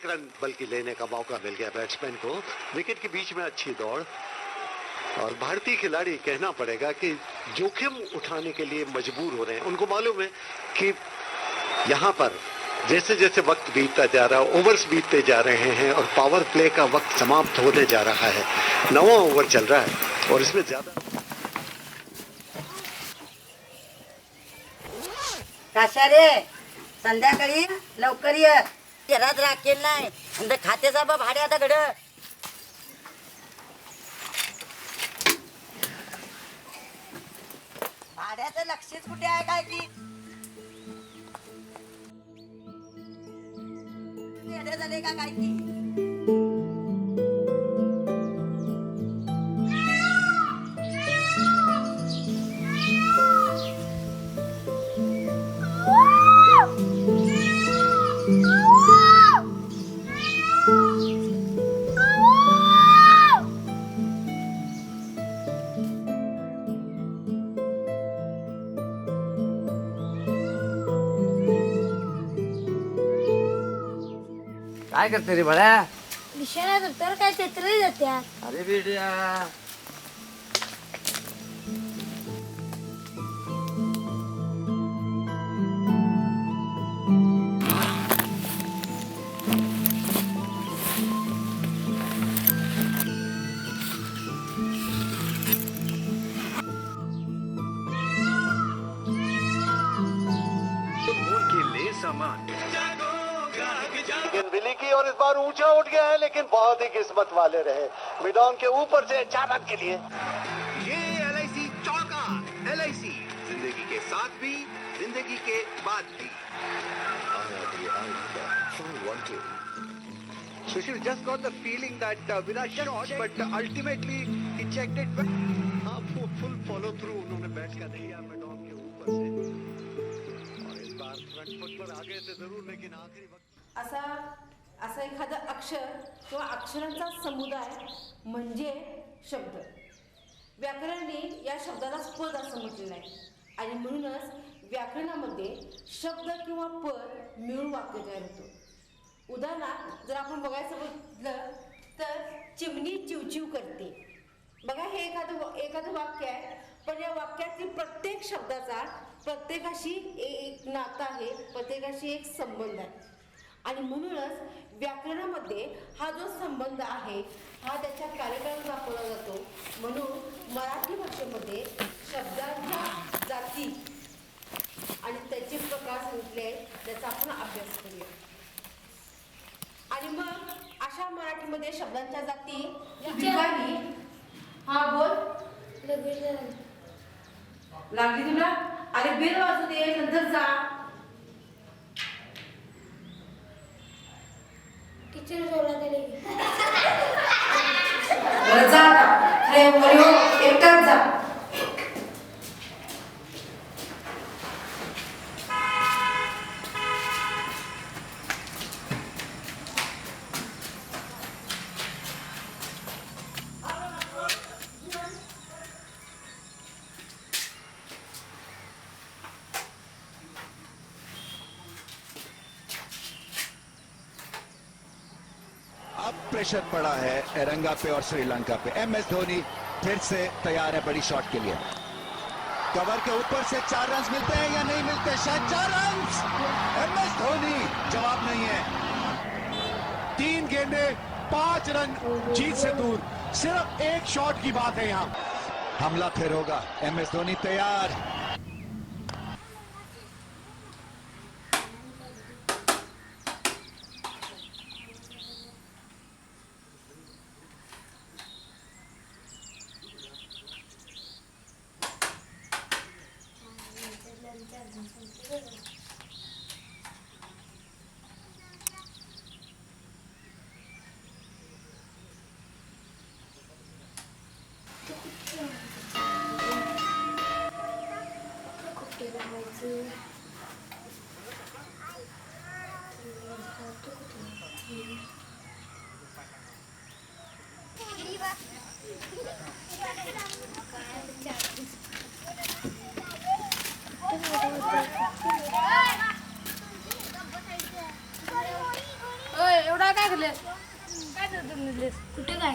एक रन बल्कि लेने का मौका मिल गया बैट्समैन को। विकेट के बीच में अच्छी दौड़। और भारतीय खिलाड़ी कहना पड़ेगा कि जोखिम उठाने के लिए मजबूर हो रहे हैं। उनको मालूम है कि यहाँ पर जैसे जैसे वक्त बीतता जा रहा है ओवर्स बीतते जा रहे हैं और पावर प्ले का वक्त समाप्त होने जा रहा है। नवा ओवर चल रहा है और इसमें ज़्यादा संध्याकाळी लवकर ये घरात राखेल नाही. आणि खात्याचा बा भाडे आता घड भाड्याचं लक्षच कुठे आहे काय की झाले का काय की करते रे बळ्या विषयाला तर काय चित्र जात्या. अरे बेड्या. लेकिन बहुत ही किस्मत वाले रहे। मिडॉन के ऊपर से चार रन के लिए। ये एल आई सी चौका। एल आई सी जिंदगी के साथ भी जिंदगी के बाद भी। Sushil just got the feeling that uh, Virat shot, but uh, ultimately he checked it. हाँ वो फुल फॉलो थ्रू उन्होंने बैट का दिया मिडॉन के ऊपर से। और इस बार फ्रंट फुट पर आ गए थे जरूर लेकिन आखिरी वक्त असा असा एखादा अक्षर किंवा अक्षरांचा समुदाय म्हणजे शब्द. व्याकरणाने या शब्दाला पद असं म्हटलेलं आहे. आणि म्हणूनच व्याकरणामध्ये शब्द किंवा पद मिळून वाक्य तयार होतो. उदाहरणार्थ जर आपण बघायचं बघितलं तर चिमणी चिवचिव करते. बघा हे एखादं एखादं वाक्य आहे पण या वाक्यातील प्रत्येक शब्दाचा प्रत्येकाशी एक नातं आहे प्रत्येकाशी एक संबंध आहे. आणि म्हणूनच व्याकरणामध्ये हा जो संबंध आहे हा त्याच्या कार्यकाळात दाखवला जातो. म्हणून मराठी भाषेमध्ये शब्दांच्या जाती आणि त्याचे प्रकार सांगितले आहेत त्याचा आपण अभ्यास करूया. आणि मग अशा मराठीमध्ये शब्दांच्या जाती या ठिकाणी हा बोल. लागली तुला? अरे बेल वाजू दे नंतर जा टीचर जोरात आले बरं जा आता. हो, एकटाच जा. प्रेशर पड़ा है एरंगा पे और श्रीलंका पे। एम एस धोनी फिर से तैयार है बड़ी शॉट के लिए। कवर के ऊपर से चार रन मिलते हैं या नहीं मिलते? शायद चार रन एम एस धोनी, जवाब नहीं है। तीन गेंदे, पाँच रन जीत से दूर। सिर्फ़ एक शॉट की बात है यहाँ। हमला फिर होगा। एम एस धोनी तैयार। एवढा काय करले काय कुठे काय?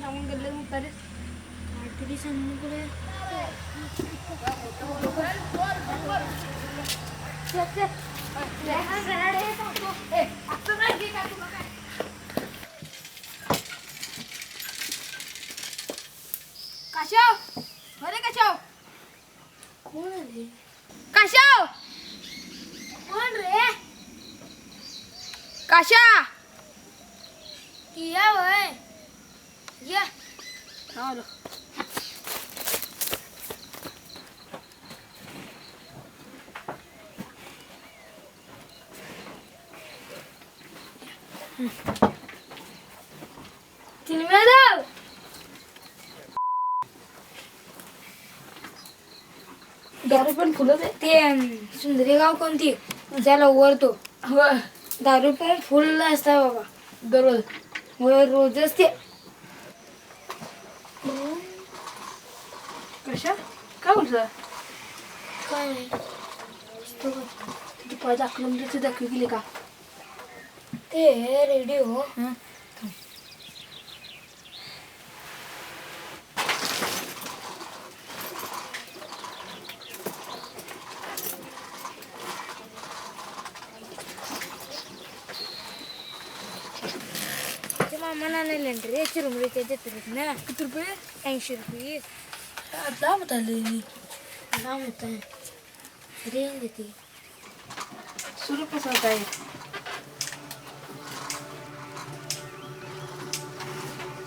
सांगून गेले काहीतरी सांगून काशाव अरे काशाव कोण रे काशाव कोण रे काशा या वय या आलो चिलमेदाव दारू पण फुलं दे ते अं, सुंदरी गाव कोणती? त्याला वरतो होय. दारू पण फुल असता बाबा. दररोज. वर रोजच ते. कशा? काय बोलतो? काय नाही. तिथे पाय दाखवलं म्हणजे दाखवी गेली का? ते रेडिओ.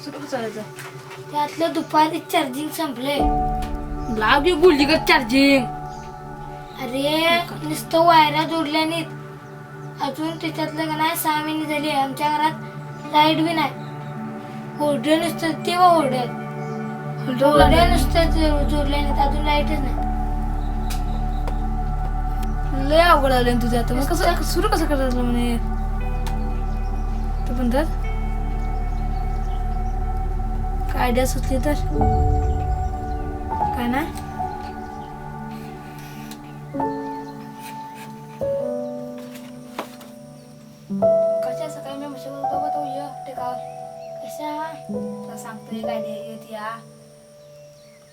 सुरू त्यातलं दुपारी चार्जिंग संपले लाव की गुल्ली का चार्जिंग अरे नुसतं वायरा जोडल्या नाहीत अजून त्याच्यातलं का नाही सहा महिने झाली आमच्या घरात लाइट बी नाही. होड्या नुसतं ते व होड्या होड्या नुसतं जो- जोडल्या नाहीत अजून लाईटच नाही. लय अवघड आलं ना तुझं आता. मग कसं सुरू कसं करायचं म्हणे? ते म्हणतात काय आयडिया सुचली तर? काय ना सांगतो एक आयडिया येत या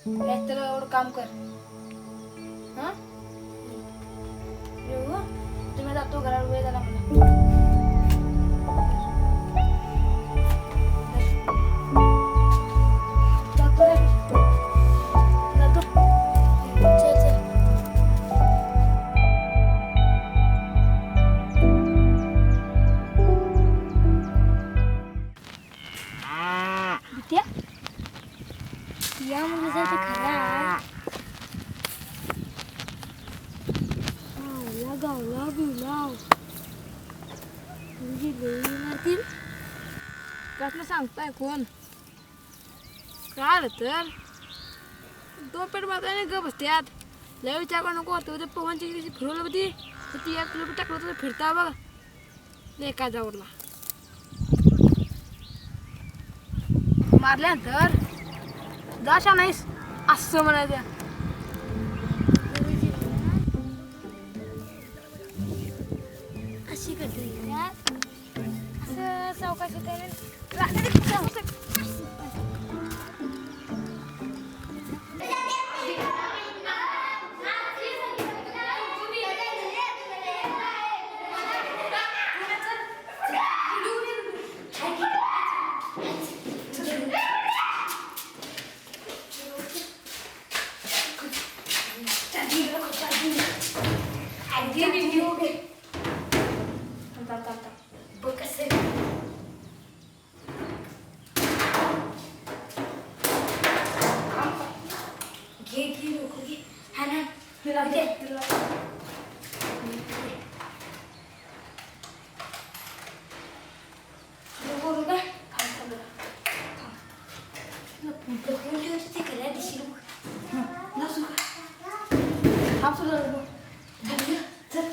एक एवढं काम कर। हा? तुम्ही जातो घरावर वेळ झाला कोण? काय तर. दोन पेट मारताय ग बसत्यात लय विचार करू नको. होतं ते पवनची कशी फिरवलं होती. तर ती एक किलोमीटर टाकलं तर फिरता बघ. नाही का जावरला. मारल्यानंतर जाशा नाहीस? असं म्हणायचं. अशी करते त्यात असं सावकाश होतं घे दे. नको नको. लपून ठेवतो ते कल्या दिशी लोक. थांब सुद्धा धरलं. चल.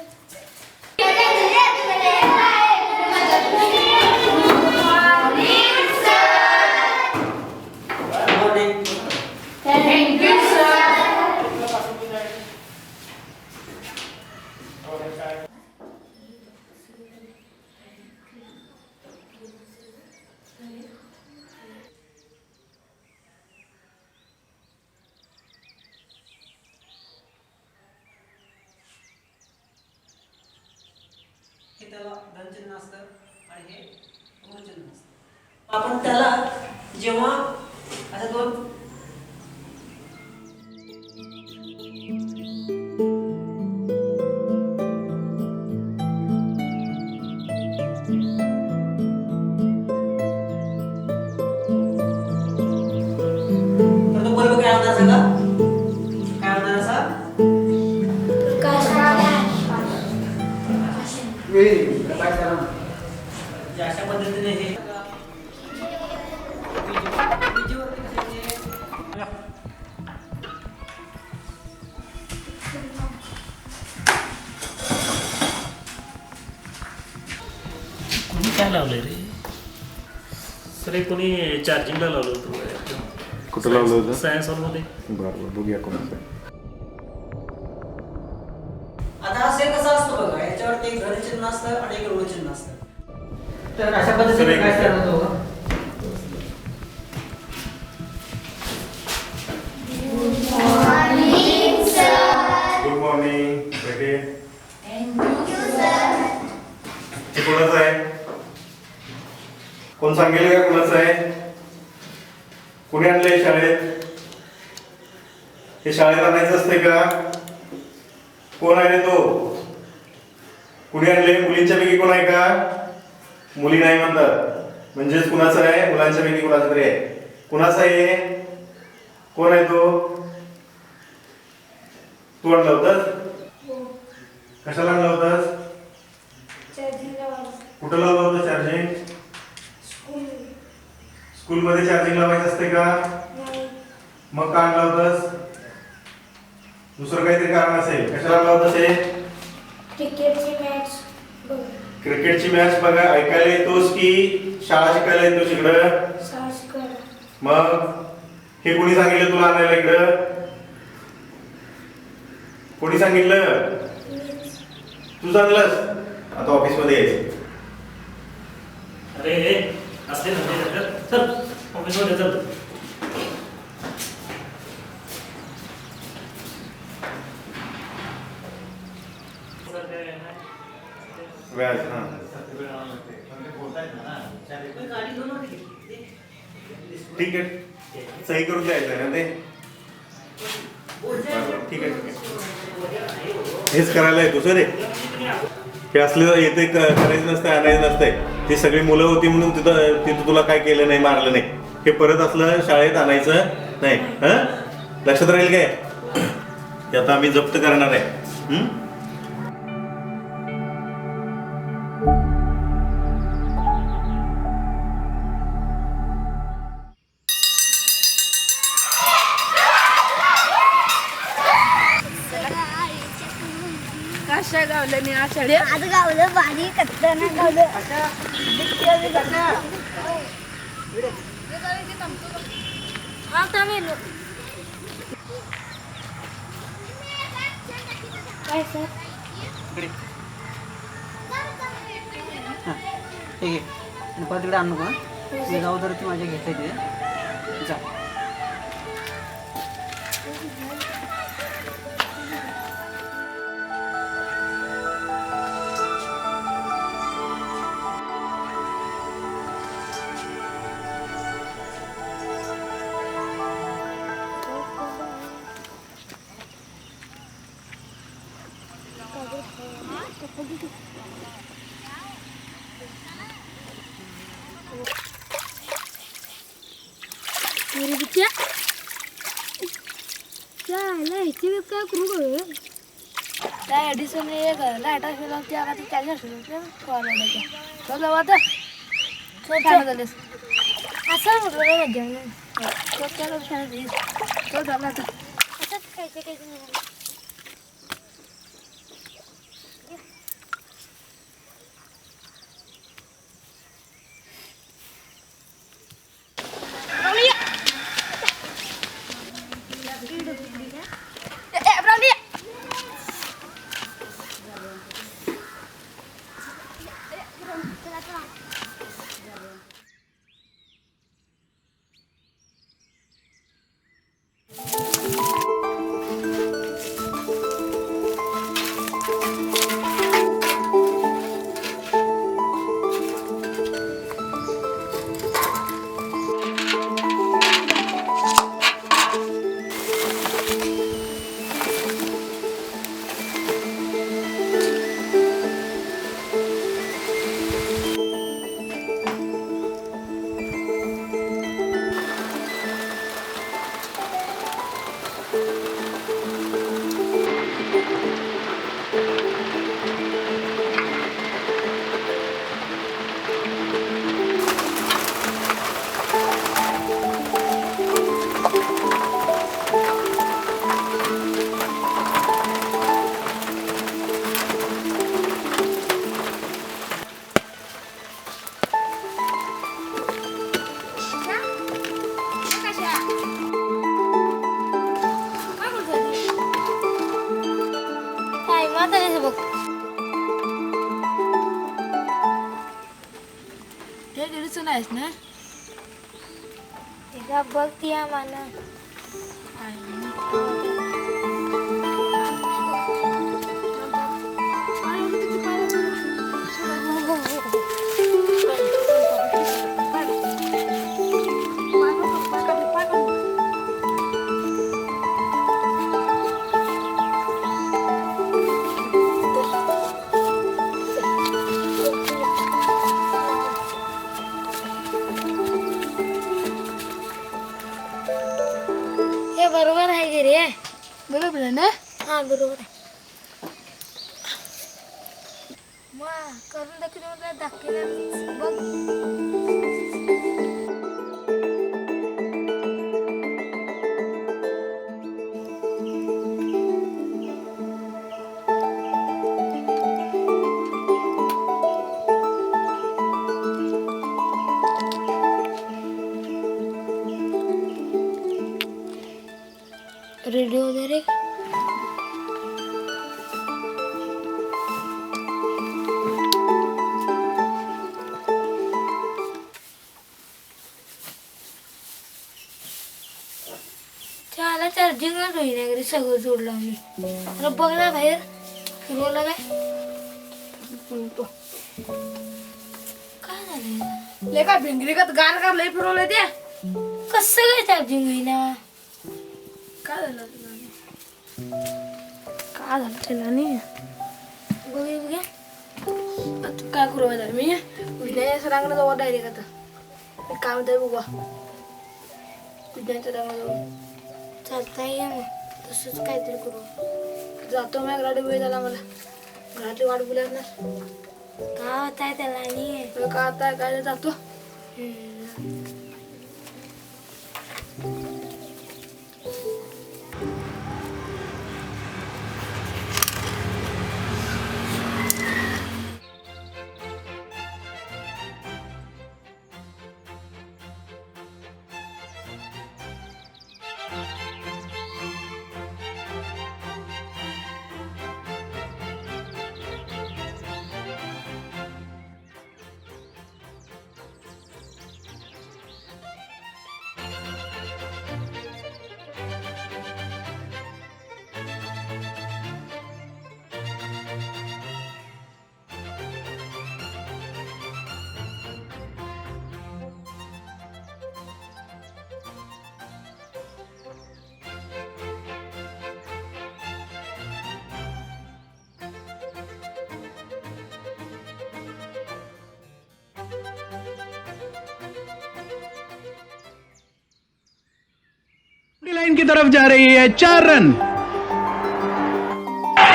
त्याला धनचिन्ह असतं आणि हे ऋणचिन्ह असतं. आपण त्याला जेव्हा अशा दोन लावलंय रे. सर हे कोणी चार्जिंगला लावलं होतं कुठं लावलं होतं? सायन्स हॉलमध्ये बरं बरं बघूया कोणाचं आहे. आता सेल कसा असतो बघा याच्यावरती एक धनचिन्ह असतं आणि एक ऋणचिन्ह असतं. तर अशा पद्धतीने काय करणार कोण सांगेल का कोणाचं आहे? कुणी आणलंय शाळेत? हे शाळेत आणायचं असतंय का? कोण आहे तो? कुणी आणले मुलींच्या पैकी कोण आहे का? मुली नाही म्हणतात. म्हणजेच कुणाचं आहे मुलांच्या पैकी कुणाचं तरी आहे. कुणाचं आहे कोण आहे तो? तू आणलं होतंस? कशाला आणलं होतंस? कुठं लावलं होतं चार्जिंग? स्कूलमध्ये चार्जिंग लावायचं असते का? मग का आणलं होतंस? दुसरं काहीतरी कारण असेल. कशाला आणलं होतंस हे? क्रिकेटची मॅच क्रिकेटची मॅच बघा. ऐकायला येतोस की शाळा शिकायला येतोस इकडं? मग? हे कोणी सांगितलं तुला आणायला इकडं? कोणी सांगितलं? तू सांगलंस. आता ऑफिसमध्ये यायचं अरे हे असले म्हणजे चल ऑफिसमध्ये चल. व्याज हां. ठीक आहे. सही करून द्यायचं ना ते? ठीक आहे ठीक आहे. हेच करायला येतो सर. रे हे असलं येते करायचं नसतंय आणायचं नसतंय. ती सगळी मुलं होती म्हणून तिथं तिथं तुला काय केलं नाही मारलं नाही. हे परत असलं शाळेत आणायचं नाही हं? लक्षात राहील काय? ते आता आम्ही जप्त करणार आहे. आज गावलं भारी गावलं काय सर ठीक आहे आणि परत तिकडे आणू का मी जाऊ तर ती माझ्या घेता येते जा एडिसन एक लाइट असेल त्या आता चार्ज असेल कॉलेजच्या चल जाऊ आता चल छान झालेस असं म्हटलं ना मजा चल चल छान झालीस चल झालं आता असंच खायचं खायचं बघ ती ना हा बरोबर आहे मग करून दाखवलं दाखवलं बघ रेडिओ वगैरे होईना घरी सगळं जोडलं अरे बघ ना बाहेर. फिरवलं काय झालं ले का भिंगरी का गार का लय फिरवलं ते. कसं काय चार्जिंग होईना काय झालं तुला काय झालं त्याला नाही बघे बघे आता काय करू माहिती मी विज्ञान सरांकडे जाऊ डायरेक्ट आता. काय म्हणतात बघा. विज्ञान सरांकडे जाऊ. चालता ये मग तसंच काहीतरी करू. जातो मी घरात वेळ झाला मला. घरातली वाट बोलत ना. का होत आहे त्याला आणि? का आता काय जातो? लाइन की तरफ जा रही है चार रन।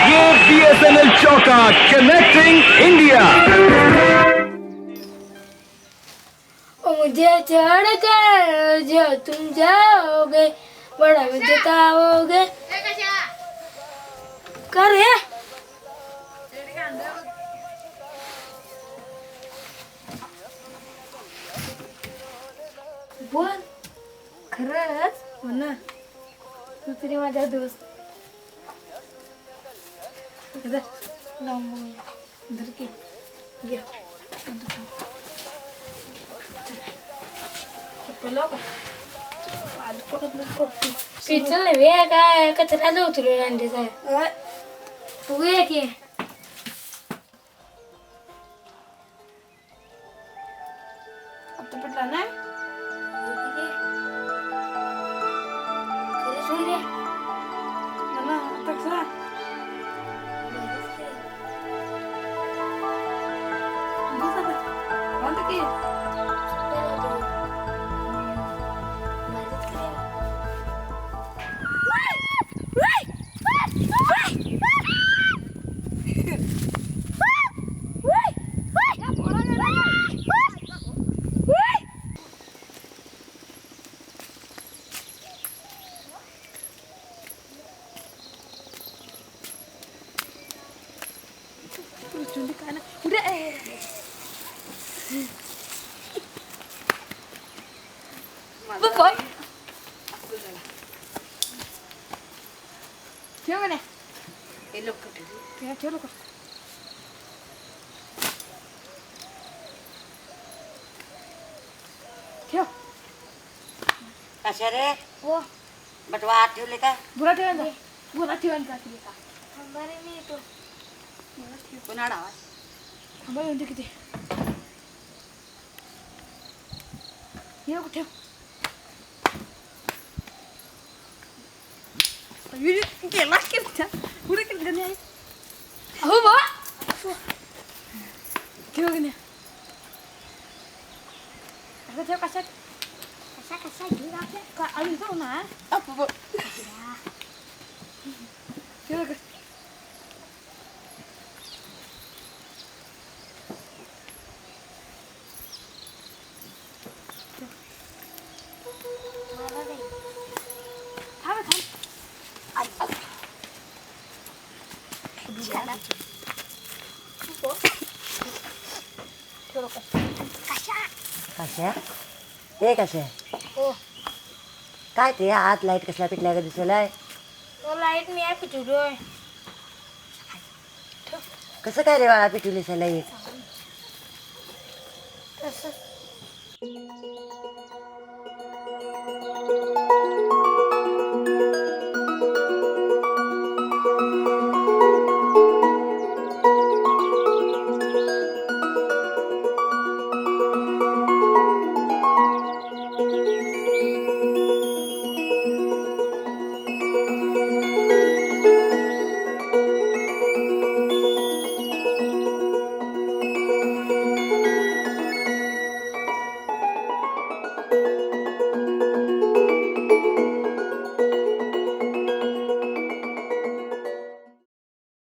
ये बीएसएनएल चौका कनेक्टिंग इंडिया मुझे चढ़ कर जो तुम जाओगे बड़ा में जताओगे कर रे बोल। खरंच? हो ना। तू तरी माझा दोस्त. इधर लाव मग. इधर की. घे पिचल नाही बे काय कचऱ्याला उतरून आणले साहेब. बघूया की. आता पटला ना खरंच होय रे. ना आता कसा बस आता बंद की चुली काय ना उड्या बघ काय ठेव ना हे लोक ठेव ठेव लोक ठेव कशा रे हो बटवा आत ठेवले का बुरा ठेवा जा बुरा ठेवा जा तुम्ही का थांबा रे मी येतो थांबा येऊन दे किती ये ठेव केला किती पुढे किती नाही अहो बा ठेव की नाही अगं ठेव कशात कसा कसा घेऊन आपल्या का आली जाऊ ना ठेव का मला नाही थांब थांब कशा ते कशा हो. काय ते आत लाइट कसला पिटल्या का दिसलाय तो लाइट मी आहे पिटुलोय कसं काय रे बाळा पिटुली लाइट